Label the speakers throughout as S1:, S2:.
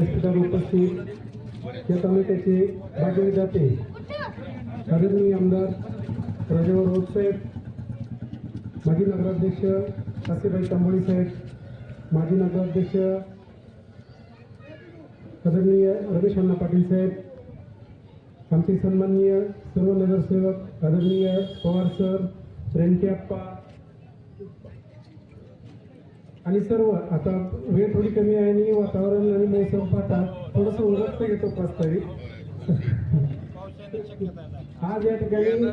S1: व्यासपीठावर उपस्थित या तालुक्याचे भाग्यविधाते आदरणीय आमदार राजेवर रोज साहेब माजी नगराध्यक्ष सासेबाई तांबोळी साहेब माजी नगराध्यक्ष आदरणीय रमेश अण्णा पाटील साहेब आमचे सन्माननीय सर्व नगरसेवक आदरणीय पवार सर रेणकेअप्पा आणि सर्व आता वेळ थोडी कमी आहे आणि वातावरण आणि मौसम पाहता थोडंसं उरकता घेतो प्रस्तावित आज या ठिकाणी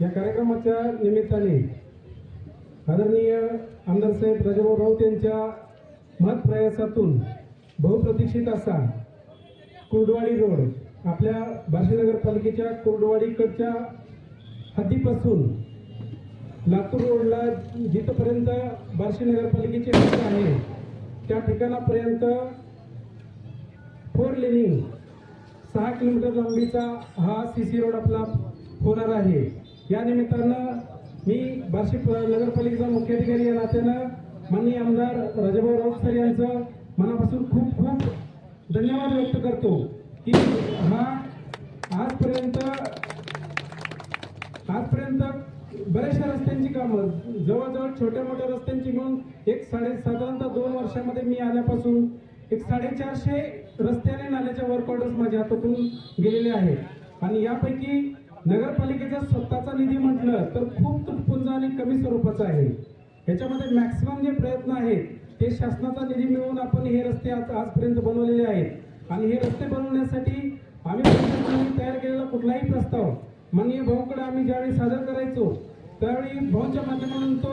S1: या कार्यक्रमाच्या निमित्ताने आदरणीय आमदार साहेब राजाभाऊ राऊत यांच्या महत्प्रयासातून बहुप्रतीक्षित असा कुर्डवाडी रोड आपल्या बार्शी नगरपालिकेच्या कुर्डवाडीकडच्या हद्दीपासून लातूर रोडला जिथपर्यंत बार्शी नगरपालिकेचे हद्द आहे त्या ठिकाणापर्यंत फोर लेनिंग सहा किलोमीटर लांबीचा हा सी सी रोड आपला होणार आहे. या निमित्तानं मी बार्शी नगरपालिकेचा मुख्याधिकारी या नात्यानं माननीय आमदार राजाभाऊ राऊत सर यांचं मनापासून खूप खूप धन्यवाद व्यक्त करतो की हा आजपर्यंत आजपर्यंत बऱ्याचशा रस्त्यांची कामं जवळजवळ छोट्या मोठ्या रस्त्यांची मिळून एक साडे साधारणतः दोन वर्षामध्ये मी आल्यापासून एक साडेचारशे रस्त्याने नाल्याच्या वर्क ऑर्डर्स माझ्या हातातून गेलेले आहेत. आणि यापैकी नगरपालिकेचा स्वतःचा निधी म्हटलं तर खूप तुटपुंज आणि कमी स्वरूपाचा आहे. याच्यामध्ये मॅक्सिमम जे प्रयत्न आहेत ते शासनाचा निधी मिळवून आपण हे रस्ते आज आजपर्यंत बनवलेले आहेत. आणि हे रस्ते बनवण्यासाठी आम्ही तयार केलेला कुठलाही प्रस्ताव माननीय भाऊकडे आम्ही ज्यावेळी सादर करायचो त्यावेळी भाऊच्या माध्यमातून तो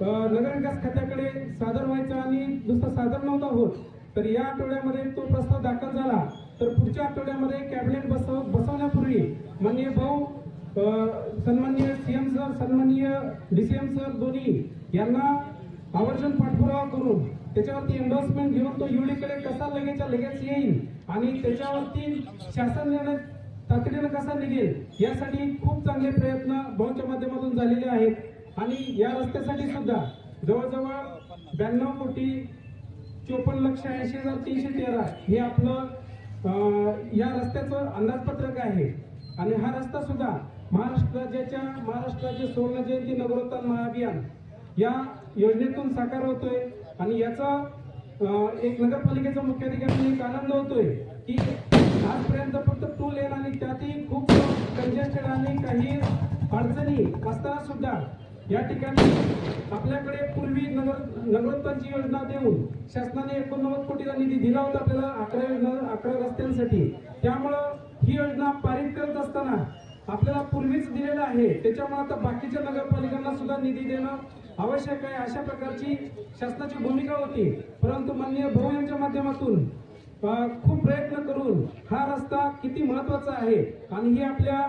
S1: नगरविकास खात्याकडे सादर व्हायचा आणि नुसता सादर नव्हता होत तर या आठवड्यामध्ये तो प्रस्ताव दाखल झाला. तर पुढच्या आठवड्यामध्ये कॅबिनेट बसव बसवण्यापूर्वी माननीय भाऊ सन्माननीय सी एम सर सन्माननीय एम सर दोन्ही यांना आवर्जून पाठपुरावा करून त्याच्यावरती एन्डोर्समेंट घेऊन तो युडीकडे कसा लगेचच्या लगेच येईल आणि त्याच्यावरती शासन निर्णय तातडीनं कसा निघेल यासाठी खूप चांगले प्रयत्न भाऊच्या माध्यमातून झालेले आहेत. आणि या रस्त्यासाठी सुद्धा जवळजवळ ब्याण्णव कोटी चोपन्न लक्ष ऐंशी हजार तीनशे तेरा हे आपलं या रस्त्याचं अंदाजपत्रक आहे. आणि हा रस्ता सुद्धा महाराष्ट्र राज्याच्या महाराष्ट्र राज्य सुवर्ण जयंती नगरोत्थान महाअभियान या योजनेतून साकार होतोय. आणि याचा एक नगरपालिकेचा मुख्याधिकारी एक आनंद होतोय की आजपर्यंत फक्त टू लेन आणि त्यातही खूप कंजेस्टेड आणि काही अडचणी असताना सुद्धा या ठिकाणी आपल्याकडे पूर्वी नगर नगरोत्थानची योजना देऊन शासनाने एकोणनव्वद कोटीचा निधी दिला होता आपल्याला अकरा योजना अकरा रस्त्यांसाठी. त्यामुळं ही योजना पारित करत असताना आपल्याला पूर्वीच दिलेलं आहे. त्याच्यामुळे आता बाकीच्या नगरपालिकांना सुद्धा निधी देणं आवश्यक आहे. अशा प्रकारची शासनाची भूमिका होती. परंतु माननीय भाऊ यांच्या माध्यमातून खूप प्रयत्न करून हा रस्ता किती महत्त्वाचा आहे? आणि ही आपल्या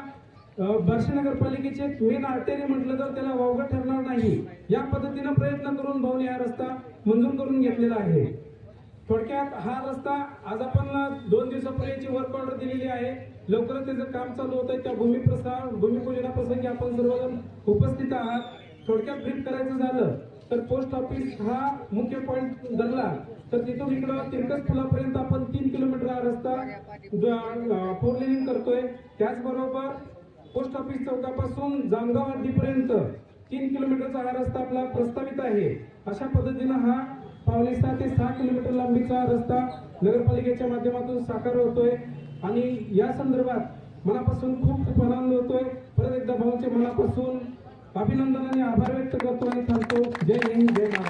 S1: अ, बार्शी नगरपालिकेचे मेन आर्टेरी म्हटलं तर त्याला वावगं ठरणार नाही. या पद्धतीनं प्रयत्न करून भाऊने हा रस्ता मंजूर करून घेतलेला आहे. थोडक्यात हा रस्ता आज आपण दोन दिवसापर्यंतची वर्क ऑर्डर दिलेली आहे. लवकरच त्याचं काम चालू होत आहे. त्या भूमिप्रसार भूमिपूजनाप्रसंगी आपण सर्वजण उपस्थित आहात. थोडक्यात ब्रीफ करायचं झालं. तर पोस्ट ऑफिस हा मुख्य पॉईंट धरला. तर तिथून इकडं तिरकस पुलापर्यंत आपण तीन किलोमीटर हा रस्ता फोर लेनिंग करतोय. त्याचबरोबर पोस्ट ऑफिस चौकापासून जामगाव हद्दीपर्यंत तीन किलोमीटरचा हा रस्ता आपला प्रस्तावित आहे. अशा पद्धतीनं हा पावणे सहा ते सहा किलोमीटर लांबीचा रस्ता नगरपालिकेच्या माध्यमातून साकार होतोय. आणि या संदर्भात मनापासून खूप खूप आनंद होतोय. परत एकदा भाऊचे मनापासून अभिनंदन आणि आभार व्यक्त करतो आणि थांबतो जय हिंद जय महाराष्ट्र.